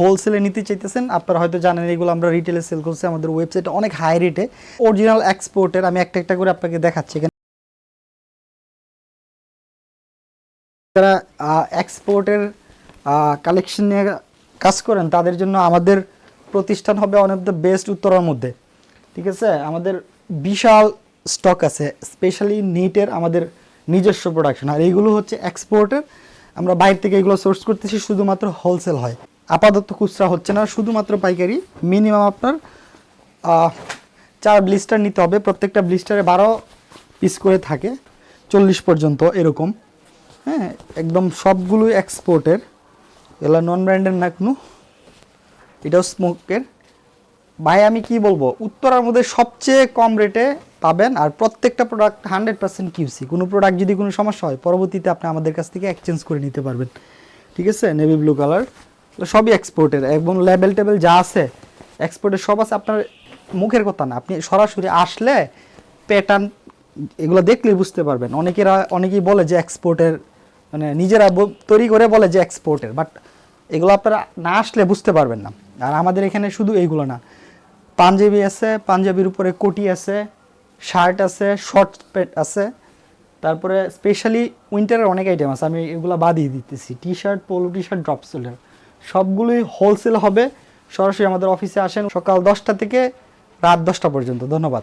হোলসেলে নিতে চাইতেছেন, আপনারা হয়তো জানেন এগুলো আমরা রিটেলে সেল করছি, আমাদের ওয়েবসাইটে অনেক হাই রেটে অরিজিনাল এক্সপোর্টের আমি একটা একটা করে আপনাকে দেখাচ্ছি এখানে। যারা এক্সপোর্টের কালেকশন নিয়ে কাজ করেন, তাদের জন্য আমাদের প্রতিষ্ঠান হবে অন অফ দ্য বেস্ট উত্তরার মধ্যে। ঠিক আছে? আমাদের বিশাল স্টক আছে স্পেশালি নিটের আমাদের নিজস্ব প্রোডাকশন আর এইগুলো হচ্ছে এক্সপোর্টের আমরা বাইরে থেকে এগুলো সোর্স করতেছি, শুধুমাত্র হোলসেল হয়। আপাতত খুচরা হচ্ছে না, শুধুমাত্র পাইকারি। মিনিমাম আপনার চার ব্লিস্টার নিতে হবে। প্রত্যেকটা ব্লিস্টারে বারো পিস করে থাকে, চল্লিশ পর্যন্ত এরকম। হ্যাঁ একদম সবগুলোই এক্সপোর্টের এগুলো নন ব্র্যান্ডের না কোনো, এটাও স্মোকের ভাই, আমি কি বলব? উত্তরার মধ্যে সবচেয়ে কম রেটে পাবেন আর প্রত্যেকটা প্রোডাক্ট হান্ড্রেড পার্সেন্ট কিউসি কোনো প্রোডাক্ট যদি কোনো সমস্যা হয়, পরবর্তীতে আপনি আমাদের কাছ থেকে এক্সচেঞ্জ করে নিতে পারবেন। ঠিক আছে? নেভি ব্লু কালার সবই এক্সপোর্টের এবং লেবেল টেবেল যা আছে এক্সপোর্টের সব আছে, আপনার মুখের কথা না। আপনি সরাসরি আসলে প্যাটার্ন এগুলো দেখলেই বুঝতে পারবেন। অনেকেরা, অনেকেই বলে যে এক্সপোর্টের মানে নিজেরা তৈরি করে বলে যে এক্সপোর্টের বাট এগুলো আপনারা না আসলে বুঝতে পারবেন না। আর আমাদের এখানে শুধু এইগুলো না। পাঞ্জাবি আছে, পাঞ্জাবির উপরে কোটি আছে শার্ট আছে শর্ট প্যান্ট আছে। তারপরে স্পেশালি উইন্টারের অনেক আইটেম আছে, আমি এগুলো বাদিয়ে দিতেছি। T shirt polo T shirt drop সোলের সবগুলোই হোলসেল হবে। সরাসরি আমাদের অফিসে আসেন সকাল দশটা থেকে রাত দশটা পর্যন্ত। ধন্যবাদ।